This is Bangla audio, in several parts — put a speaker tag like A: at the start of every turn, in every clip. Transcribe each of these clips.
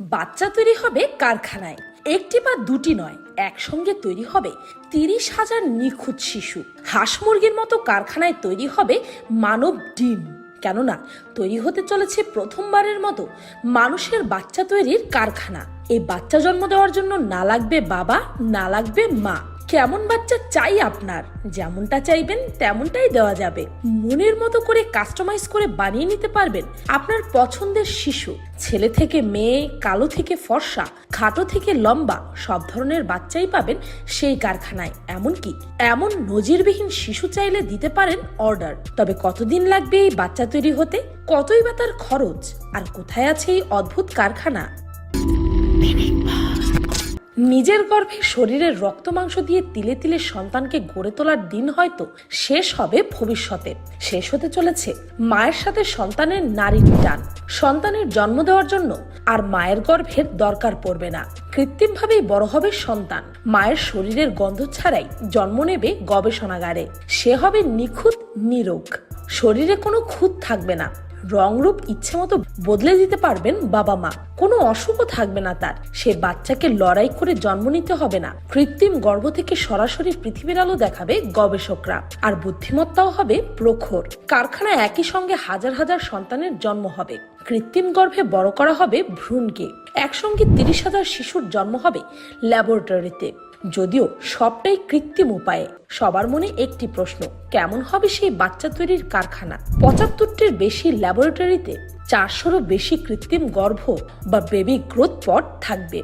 A: বাচ্চা তৈরি হবে কারখানায়। একটি বা দুটি নয়, একসঙ্গে তৈরি হবে তিরিশ হাজার নিখুঁত শিশু। হাঁস মুরগির মতো কারখানায় তৈরি হবে মানব ডিম। কেননা, তৈরি হতে চলেছে প্রথমবারের মতো মানুষের বাচ্চা তৈরির কারখানা। এই বাচ্চা জন্ম দেওয়ার জন্য না লাগবে বাবা, না লাগবে মা। কেমন বাচ্চা চাই আপনার? যেমনটা চাইবেন, তেমনটাই দেওয়া যাবে। মনের মতো করে কাস্টমাইজ করে বানিয়ে নিতে পারবেন আপনার পছন্দের শিশু। ছেলে থেকে মেয়ে, কালো থেকে ফর্সা, খাটো থেকে লম্বা, সব ধরনের বাচ্চাই পাবেন সেই কারখানায়। এমনকি এমন নজিরবিহীন শিশু চাইলে দিতে পারেন অর্ডার তবে কতদিন লাগবে এই বাচ্চা তৈরি হতে? কতই বা তার খরচ? আর কোথায় আছে এই অদ্ভুত কারখানা? নিজের গর্ভে শরীরের রক্ত মাংস দিয়ে তিলে তিলে সন্তানকে গড়ে তোলার দিন হয়তো শেষ হবে ভবিষ্যতে। শেষ হতে চলেছে মায়ের সাথে সন্তানের নারীর টান। সন্তানের জন্ম দেওয়ার জন্য আর মায়ের গর্ভের দরকার পড়বে না। কৃত্রিমভাবেই বড় হবে সন্তান। মায়ের শরীরের গন্ধ ছাড়াই জন্ম নেবে গবেষণাগারে। সে হবে নিখুঁত নিরোগ। শরীরে কোনো খুঁত থাকবে না। রংরূপ ইচ্ছে মতো বদলে দিতে পারবেন বাবা মা। কোনো অশুভ থাকবে না তার। সে বাচ্চাকে লড়াই করে জন্ম নিতে হবে না। কৃত্রিম গর্ভ থেকে সরাসরি পৃথিবীর আলো দেখাবে গবেষকরা। আর বুদ্ধিমত্তাও হবে প্রখর। কারখানায় একই সঙ্গে হাজার হাজার সন্তানের জন্ম হবে। কৃত্রিম গর্ভে বড় করা হবে ভ্রূণকে। একসঙ্গে তিরিশ হাজার শিশুর জন্ম হবে ল্যাবরেটরিতে। যদিও সবটাই কৃত্রিম উপায়ে। সবার মনে একটি প্রশ্ন, কেমন হবে সেই বাচ্চা তৈরির কারখানা? পঁচাত্তরটির বেশি ল্যাবরেটরিতে চারশোরও বেশি কৃত্রিম গর্ভ বা বেবি গ্রোথ পট থাকবে।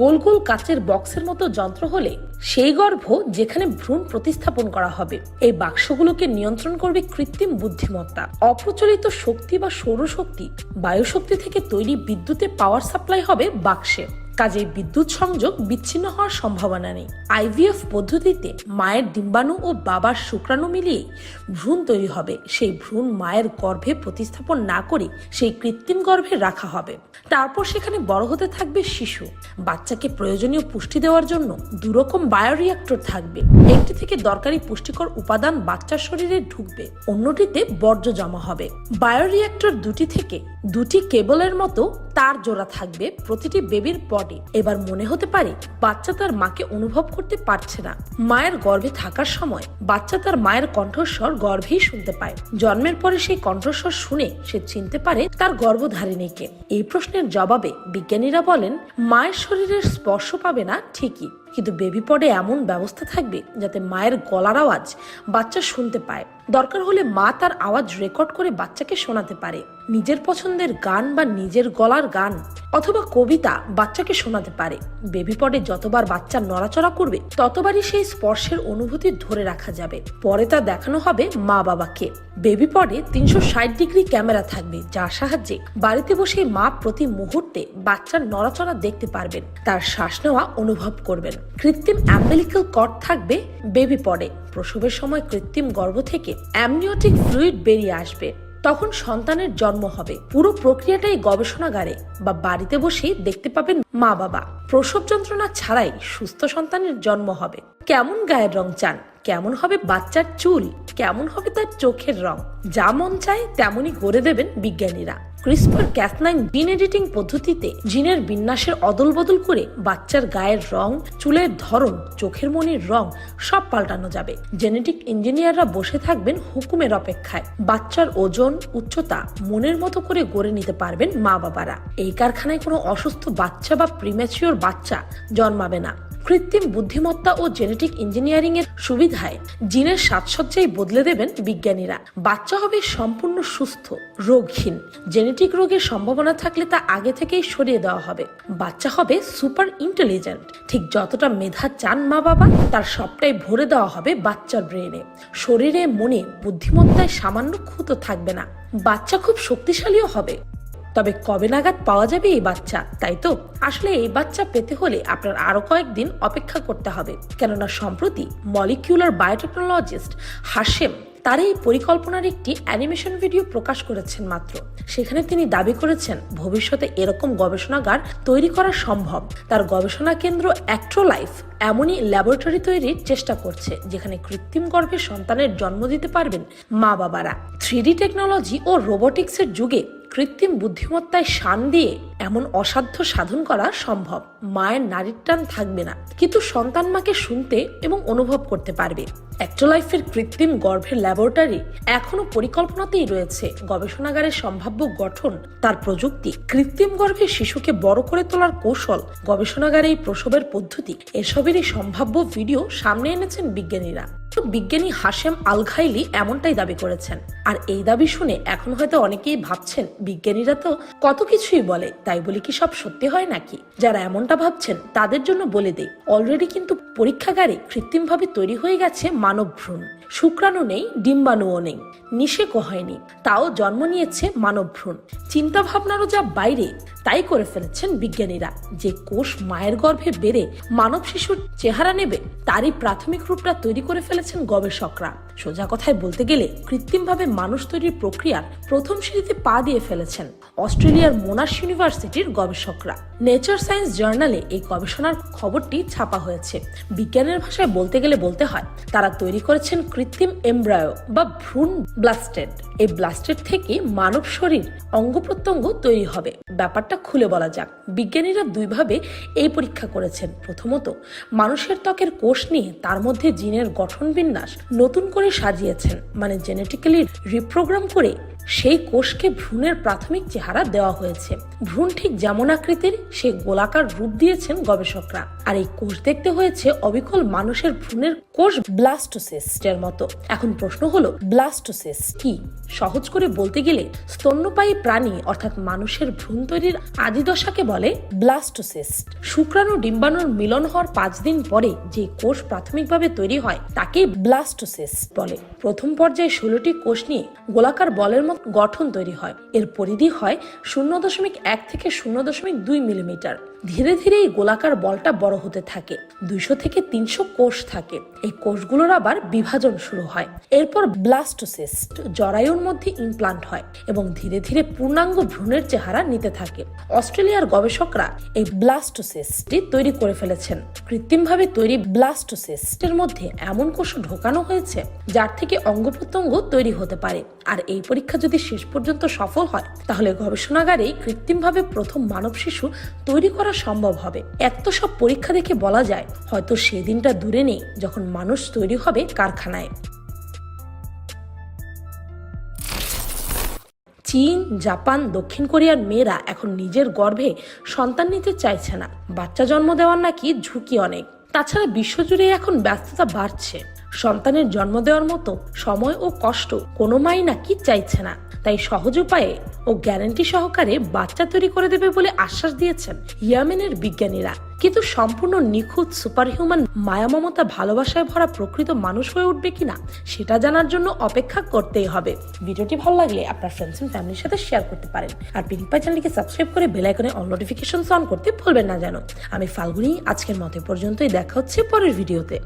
A: গোল গোল কাচের বক্সের মতো যন্ত্র হলে সেই গর্ভ যেখানে ভ্রূণ প্রতিস্থাপন করা হবে, এই বাক্সগুলোকে নিয়ন্ত্রণ করবে কৃত্রিম বুদ্ধিমত্তা। অপ্রচলিত শক্তি বা সৌরশক্তি, বায়ুশক্তি থেকে তৈরি বিদ্যুতে পাওয়ার সাপ্লাই হবে বাক্সে। কাজেই বিদ্যুৎ সংযোগ বিচ্ছিন্ন হওয়ার সম্ভাবনা নেই। আইভিএফ পদ্ধতিতে মায়ের ডিম্বাণু ও বাবার শুক্রাণু মিলিয়ে ভ্রূণ তৈরি হবে। সেই ভ্রূণ মায়ের গর্ভে প্রতিস্থাপন না করে সেই কৃত্রিম গর্ভে রাখা হবে। তারপর সেখানে বড় হতে থাকবে শিশু। বাচ্চাকে প্রয়োজনীয় পুষ্টি দেওয়ার জন্য দুরকম বায়োরিয়াক্টর থাকবে। একটি থেকে দরকারি পুষ্টিকর উপাদান বাচ্চার শরীরে ঢুকবে। অন্যটিতে বর্জ্য জমা হবে। বায়োরিয়াক্টর দুটি থেকে দুটি কেবলের মতো তার জোড়া থাকবে প্রতিটি বেবির পডে এবার মনে হতে পারে বাচ্চা তার মাকে অনুভব করতে পারছে না। মায়ের গর্ভে থাকার সময় বাচ্চা তার মায়ের কণ্ঠস্বর গর্ভেই শুনতে পায়। জন্মের পরে সেই কণ্ঠস্বর শুনে সে চিনতে পারে তার গর্ভধারিণীকে এই প্রশ্নের জবাবে বিজ্ঞানীরা বলেন, মায়ের শরীরের স্পর্শ পাবে না ঠিকই। কিন্তু বেবি পডে এমন ব্যবস্থা থাকবে যাতে মায়ের গলার আওয়াজ বাচ্চা শুনতে পায়। দরকার হলে মা তার আওয়াজ রেকর্ড করে বাচ্চাকে শোনাতে পারে। নিজের পছন্দের গান বা নিজের গলার গান অথবা কবিতা বাচ্চাকে শোনাতে পারে। বেবি পডে যতবার বাচ্চা নড়াচড়া করবে, ততবারই সেই স্পর্শের অনুভূতি ধরে রাখা যাবে। পরে তা দেখানো হবে মা বাবাকে। বেবি পডে তিনশো ষাট ডিগ্রি ক্যামেরা থাকবে, যার সাহায্যে বাড়িতে বসে মা প্রতি মুহূর্তে বাচ্চার নড়াচড়া দেখতে পারবেন, তার শ্বাস নেওয়া অনুভব করবেন। কৃত্রিম অ্যাম্বেলিক্যাল কট থাকবে বেবি পডে। প্রসবের সময় কৃত্রিম গর্ভ থেকে অ্যামনিওটিক ফ্লুইড বেরিয়ে আসবে। তখন সন্তানের জন্ম হবে। পুরো প্রক্রিয়াটাই গবেষণাগারে বা বাড়িতে বসেই দেখতে পাবেন মা বাবা প্রসব যন্ত্রণা ছাড়াই সুস্থ সন্তানের জন্ম হবে। কেমন গায়ের রং চান? কেমন হবে বাচ্চার চুল, কেমন হবে তার চোখের রং। যা মন চায় তেমনই করে দেবেন বিজ্ঞানীরা। ক্রিসপার ক্যাথনাইন জিন এডিটিং পদ্ধতিতে জিনের বিন্যাসের অদল বদল করে বাচ্চার গায়ের রং, চুলের ধরন, চোখের মনির রং সব পাল্টানো যাবে। জেনেটিক ইঞ্জিনিয়াররা বসে থাকবেন হুকুমের অপেক্ষায়। বাচ্চার ওজন, উচ্চতা, মনের মতো করে গড়ে নিতে পারবেন মা বাবারা এই কারখানায় কোনো অসুস্থ বাচ্চা বা প্রিম্যাচিওর বাচ্চা জন্মাবে না। কৃত্রিম বুদ্ধিমত্তা ও জেনেটিক ইঞ্জিনিয়ারিং এর সুবিধায় জিনের সাজসজ্জাই বদলে দেবেন বিজ্ঞানীরা। বাচ্চা হবে সম্পূর্ণ সুস্থ, রোগহীন। জেনেটিক রোগের সম্ভাবনা থাকলে তা আগে থেকেই সরিয়ে দেওয়া হবে। বাচ্চা হবে সুপার ইন্টেলিজেন্ট ঠিক যতটা মেধা চান মা বাবা, তার সবটাই ভরে দেওয়া হবে বাচ্চার ব্রেনে শরীরে, মনে, বুদ্ধিমত্তায় সামান্য ক্ষুত থাকবে না। বাচ্চা খুব শক্তিশালীও হবে। তবে কবে নাগাদ পাওয়া যাবে এই বাচ্চা? তাই তো? আসলে এই বাচ্চা পেতে হলে আপনার আরও কয়েকদিন অপেক্ষা করতে হবে। কেননা সম্প্রতি মলিকিউলার বায়োটেকনোলজিস্ট হাসেম তার এই পরিকল্পনার একটি অ্যানিমেশন ভিডিও প্রকাশ করেছেন মাত্র। সেখানে তিনি দাবি করেছেন, ভবিষ্যতে এরকম গবেষণাগার তৈরি করা সম্ভব। তার গবেষণা কেন্দ্র অ্যাক্ট্রোলাইফ এমনই ল্যাবরেটরি তৈরির চেষ্টা করছে, যেখানে কৃত্রিম গর্ভে সন্তানের জন্ম দিতে পারবেন মা বাবারা থ্রি টেকনোলজি ও রোবোটিক্সের যুগে কৃত্রিম বুদ্ধিমত্তায় শান দিয়ে এমন অসাধ্য সাধন করা সম্ভব। মায়ের নারীর টান থাকবে না। কিন্তু সন্তান মাকে শুনতে এবং অনুভব করতে পারবে। অ্যাক্টোলাইফের কৃত্রিম গর্ভের ল্যাবরেটরি এখনও পরিকল্পনাতেই রয়েছে। গবেষণাগারের সম্ভাব্য গঠন, তার প্রযুক্তি, কৃত্রিম গর্ভে শিশুকে বড় করে তোলার কৌশল, গবেষণাগারে এই প্রসবের পদ্ধতি, এসবেরই সম্ভাব্য ভিডিও সামনে এনেছেন বিজ্ঞানীরা। বিজ্ঞানী হাশেম আলঘাইলি এমনটাই দাবি করেছেন। আর এই দাবি শুনে এখন হয়তো অনেকেই ভাবছেন, বিজ্ঞানীরা তো কত কিছুই বলে, তাই বলে কি সব সত্যি হয় নাকি? যারা এমনটা ভাবছেন, তাদের জন্য বলে দেই অলরেডি কিন্তু পরীক্ষাগারে কৃত্রিমভাবে তৈরি হয়ে গেছে মানব ভ্রূণ। শুক্রাণু নেই, ডিম্বাণুও নেই, নিষেকও হয়নি, তাও জন্ম নিয়েছে মানব ভ্রূণ। চিন্তা ভাবনারও যা বাইরে তাই করে ফেলেছেন বিজ্ঞানীরা। যে কোষ মায়ের গর্ভে বেড়ে মানব শিশুর চেহারা নেবে, তারই প্রাথমিক রূপটা তৈরি করে ফেলেছেন গবেষকরা। সোজা কথায় বলতে গেলে, কৃত্রিমভাবে মানুষ তৈরির প্রক্রিয়ার প্রথম সিঁড়িতে পা দিয়ে ফেলেছেন অস্ট্রেলিয়ার মোনাশ ইউনিভার্সিটির গবেষকরা। নেচার সায়েন্স জার্নালে এই গবেষণার খবরটি ছাপা হয়েছে। বিজ্ঞানের ভাষায় বলতে গেলে বলতে হয়, তারা তৈরি করেছেন কৃত্রিম এমব্রায়ো বা ভ্রূণ ব্লাস্টেড। এই ব্লাস্টের থেকে মানব শরীর অঙ্গ প্রত্যঙ্গ তৈরি হবে। ব্যাপারটা খুলে বলা যাক। বিজ্ঞানীরা দুইভাবে এই পরীক্ষা করেছেন। প্রথমত, মানুষের ত্বকের কোষ নিয়ে তার মধ্যে জিনের গঠন বিন্যাস নতুন করে সাজিয়েছেন মানে জেনেটিক্যালি রিপ্রোগ্রাম করে সেই কোষকে ভ্রূণের প্রাথমিক চেহারা দেওয়া হয়েছে। ভ্রূণ ঠিক যেমন আকৃতির সে গোলাকার রূপ দিয়েছেন গবেষকরা। আর এই কোষ দেখতে হয়েছে অবিকল মানুষের ভ্রূণের কোষ ব্লাস্টোসিস এর মতো। এখন প্রশ্ন হলো, ব্লাস্টোসিস কি? সহজ করে বলতে গেলে, স্তন্যপায়ী প্রাণী অর্থাৎ মানুষের ভ্রূণ তৈরির আদিদশাকে বলে ব্লাস্টোসিস। শুক্রাণু ডিম্বাণুর মিলন হওয়ার পাঁচ দিন পরে যে কোষ প্রাথমিকভাবে তৈরি হয় তাকে ব্লাস্টোসিস বলে। প্রথম পর্যায়ে ষোলোটি কোষ নিয়ে গোলাকার বলের মতো গঠন তৈরি হয়। এর পরিধি হয় শূন্য দশমিক এক থেকে শূন্য দশমিক দুই মিলিমিটার। ধীরে ধীরে এই গোলাকার বলটা বড় হতে থাকে, দুইশো থেকে তিনশো কোষ থাকে। এই কোষগুলোর আবার বিভাজন শুরু হয়। এরপর ব্লাস্টোসিস জরায়ুর মধ্যে ইমপ্লান্ট হয় এবং ধীরে ধীরে পূর্ণাঙ্গ ভ্রূণের চেহারা নিতে থাকে। অস্ট্রেলিয়ার গবেষকরা এই ব্লাস্টোসিস্টটি তৈরি করে ফেলেছেন। কৃত্রিমভাবে তৈরি ব্লাস্টোসিস্টের মধ্যে এমন কোষ ঢোকানো হয়েছে, যার থেকে অঙ্গ তৈরি হতে পারে। আর এই পরীক্ষা যদি শেষ পর্যন্ত সফল হয়, তাহলে গবেষণাগারেই কৃত্রিমভাবে প্রথম মানব শিশু তৈরি করা সম্ভব হবে। এক তো সব পরীক্ষা দেখে বলা যায়, হয়তো সেই দিনটা দূরে নেই যখন মানুষ তৈরি হবে কারখানায়। চীন, জাপান, দক্ষিণ কোরিয়ার মেয়েরা এখন নিজের গর্ভে সন্তান নিতে চাইছে না। বাচ্চা জন্ম দেওয়ার নাকি ঝুঁকি অনেক। তাছাড়া বিশ্বজুড়ে এখন ব্যস্ততা বাড়ছে। সন্তানের জন্ম দেওয়ার মতো সময় ও কষ্ট কোনো মাই নাকি চাইছে না। তাই সহজ উপায়ে ও গ্যারান্টি সহকারে বাচ্চা তৈরি করে দেবে বলে আশ্বাস দিয়েছেন ইয়ামেনের বিজ্ঞানীরা। কিন্তু সম্পূর্ণ নিখুঁত সুপারহিউম্যান মায়া মমতা ভালোবাসায় ভরা প্রকৃত মানুষ হয়ে উঠবে কিনা, সেটা জানার জন্য অপেক্ষা করতেই হবে। ভিডিওটি ভালো লাগলে আপনার ফ্রেন্ডস এন্ড ফ্যামিলির সাথে শেয়ার করতে পারেন। আর পিনিপাই চ্যানেলকে সাবস্ক্রাইব করে বেল আইকনে অল নোটিফিকেশন অন করতে ভুলবেন না যেন। আমি ফাল্গুনি, আজকের মতো পর্যন্তই, দেখা হচ্ছে পরের ভিডিওতে